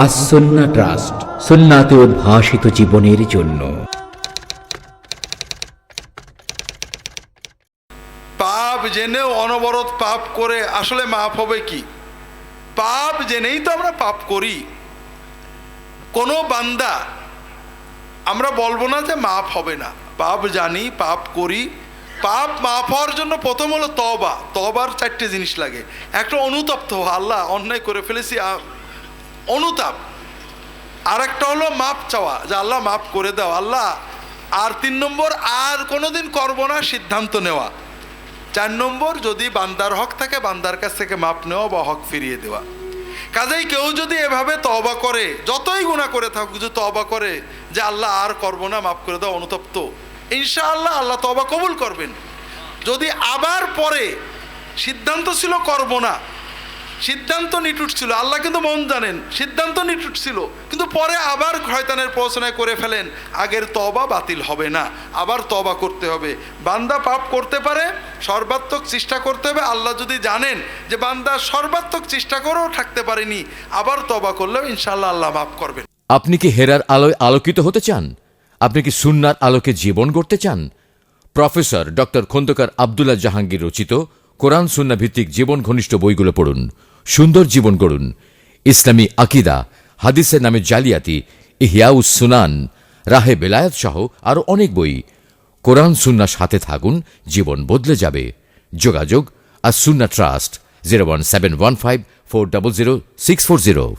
আসন্না trust, সুন্নাতে উদ্ভাসিত জীবনের জন্য। পাপ জেনেও অনবরত পাপ করে, আসলে মাফ হবে কি? পাপ জেনেই তো আমরা পাপ করি। কোনো বান্দা, আমরা বলব না যে মাফ হবে না। পাপ জানি, পাপ করি। পাপ মাফ হওয়ার জন্য প্রথম হলো তবা তবার চারটে জিনিস লাগে। একটা অনুতপ্ত আল্লাহ অন্যায় করে ফেলেছি অনুতাপ। আর একটা হলো মাপ চাওয়া, যে আল্লাহ মাফ করে দাও। আল্লাহ, আর তিন নম্বর, আর কোনোদিন করব না সিদ্ধান্ত নেওয়া। চার নম্বর, যদি বান্দার হক থাকে, বান্দার কাছ থেকে মাপ নেওয়া বা হক ফিরিয়ে দেওয়া। কাজেই কেউ যদি এভাবে তবা করে, যতই গুণা করে থাকুক, যদি তবা করে, যে আল্লাহ আর করব না মাফ করে দাও অনুতপ্ত ইনশাআল্লাহ আল্লাহ তবা কবুল করবেন। যদি আবার পরে সিদ্ধান্ত ছিল করব না সিদ্ধান্ত নিটুট ছিল। আল্লাহ কিন্তু মন জানেন, সিদ্ধান্ত নিটুট ছিল। কিন্তু পরে আবার শয়তানের প্রচনায় করে ফেলেন, আগের তবা বাতিল হবে না, আবার তবা করতে হবে। বান্দা পাপ করতে পারে, সর্বাত্মক চেষ্টা করতে হবে। আল্লাহ যদি জানেন যে বান্দা সর্বাত্মক চেষ্টা করেও থাকতে পারেনি, আবার তবা করলেও ইনশাল্লাহ আল্লাহ মাফ করবেন। আপনি কি হেরার আলোয় আলোকিত হতে চান? আপনি কি সুন্নার আলোকে জীবন গড়তে চান? প্রফেসর ডক্টর খন্দকার আবদুল্লাহ জাহাঙ্গীর রচিত কোরআন সুন্না ভিত্তিক জীবন ঘনিষ্ঠ বইগুলো পড়ুন। সুন্দর জীবন গড়ুন। ইসলামী আকিদা, হাদিসের নামে জালিয়াতি ইহিয়াউস সুনান, রাহে বেলায়ত সহ আরও অনেক বই। কোরআন সুন্না সাথে থাকুন, জীবন বদলে যাবে। যোগাযোগ আর Sunnah trust, zero one seven one five four double zero six four zero.